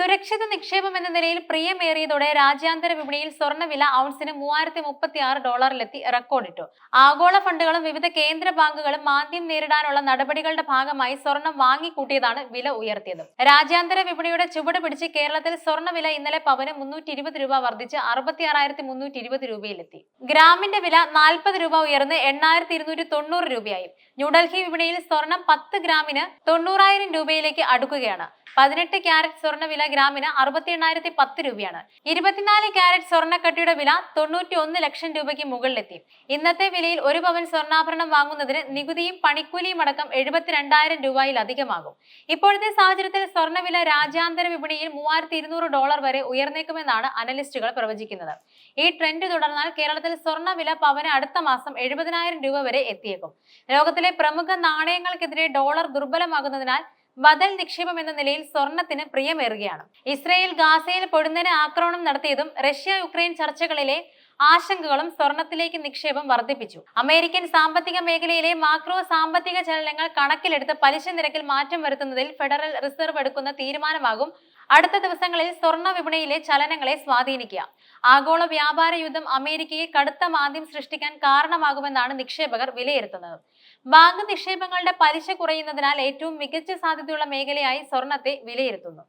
സുരക്ഷിത നിക്ഷേപം എന്ന നിലയിൽ പ്രിയമേറിയതോടെ രാജ്യാന്തര വിപണിയിൽ സ്വർണവില ഔൺസിന് മൂവായിരത്തി മുപ്പത്തി ആറ് ഡോളറിലെത്തി റെക്കോർഡിട്ടു. ആഗോള ഫണ്ടുകളും വിവിധ കേന്ദ്ര ബാങ്കുകളും മാന്ദ്യം നേരിടാനുള്ള നടപടികളുടെ ഭാഗമായി സ്വർണം വാങ്ങിക്കൂട്ടിയതാണ് വില ഉയർത്തിയത്. രാജ്യാന്തര വിപണിയുടെ ചുവട് പിടിച്ച് കേരളത്തിൽ സ്വർണവില ഇന്നലെ പവന് മുന്നൂറ്റി ഇരുപത് രൂപ വർദ്ധിച്ച് അറുപത്തി ആറായിരത്തി മുന്നൂറ്റി ഇരുപത് രൂപയിലെത്തി. ഗ്രാമിന്റെ വില നാൽപ്പത് രൂപ ഉയർന്ന് എണ്ണായിരത്തി ഇരുന്നൂറ്റി തൊണ്ണൂറ് രൂപയായി. ന്യൂഡൽഹി വിപണിയിൽ സ്വർണം പത്ത് ഗ്രാമിന് തൊണ്ണൂറായിരം രൂപയിലേക്ക് അടുക്കുകയാണ്. പതിനെട്ട് ക്യാരറ്റ് സ്വർണ വില ഗ്രാമിന് അറുപത്തി എണ്ണായിരത്തി പത്ത് രൂപയാണ്. ഇരുപത്തിനാല് ക്യാരറ്റ് സ്വർണക്കട്ടിയുടെ വില തൊണ്ണൂറ്റി ഒന്ന് ലക്ഷം രൂപയ്ക്ക് മുകളിലെത്തി. ഇന്നത്തെ വിലയിൽ ഒരു പവൻ സ്വർണാഭരണം വാങ്ങുന്നതിന് നികുതിയും പണിക്കൂലിയും അടക്കം എഴുപത്തിരണ്ടായിരം രൂപയിലധികമാകും ഇപ്പോഴത്തെ സാഹചര്യത്തിൽ സ്വർണവില രാജ്യാന്തര വിപണിയിൽ മൂവായിരത്തി ഇരുന്നൂറ് ഡോളർ വരെ ഉയർന്നേക്കുമെന്നാണ് അനലിസ്റ്റുകൾ പ്രവചിക്കുന്നത്. ഈ ട്രെൻഡ് തുടർന്നാൽ കേരളത്തിൽ സ്വർണവില പവന് അടുത്ത മാസം എഴുപതിനായിരം രൂപ വരെ എത്തിയേക്കും. ലോകത്തിലെ പ്രമുഖ നാണയങ്ങൾക്കെതിരെ ഡോളർ ദുർബലമാകുന്നതിനാൽ ബദൽ നിക്ഷേപം എന്ന നിലയിൽ സ്വർണത്തിന് പ്രിയമേറുകയാണ്. ഇസ്രയേൽ ഗാസയിൽ പൊടുന്നതിന് ആക്രമണം നടത്തിയതും റഷ്യ യുക്രൈൻ ചർച്ചകളിലെ ആശങ്കകളും സ്വർണത്തിലേക്ക് നിക്ഷേപം വർദ്ധിപ്പിച്ചു. അമേരിക്കൻ സാമ്പത്തിക മേഖലയിലെ മാക്രോ സാമ്പത്തിക ചലനങ്ങൾ കണക്കിലെടുത്ത് പലിശ നിരക്കിൽ മാറ്റം വരുത്തുന്നതിൽ ഫെഡറൽ റിസർവ് എടുക്കുന്ന തീരുമാനമാകും അടുത്ത ദിവസങ്ങളിൽ സ്വർണ വിപണിയിലെ ചലനങ്ങളെ സ്വാധീനിക്കുക. ആഗോള വ്യാപാര യുദ്ധം അമേരിക്കയെ കടുത്ത മാന്ദ്യം സൃഷ്ടിക്കാൻ കാരണമാകുമെന്നാണ് നിക്ഷേപകർ വിലയിരുത്തുന്നത്. ബാങ്ക് നിക്ഷേപങ്ങളുടെ പലിശ കുറയുന്നതിനാൽ ഏറ്റവും മികച്ച സാധ്യതയുള്ള മേഖലയായി സ്വർണത്തെ വിലയിരുത്തുന്നു.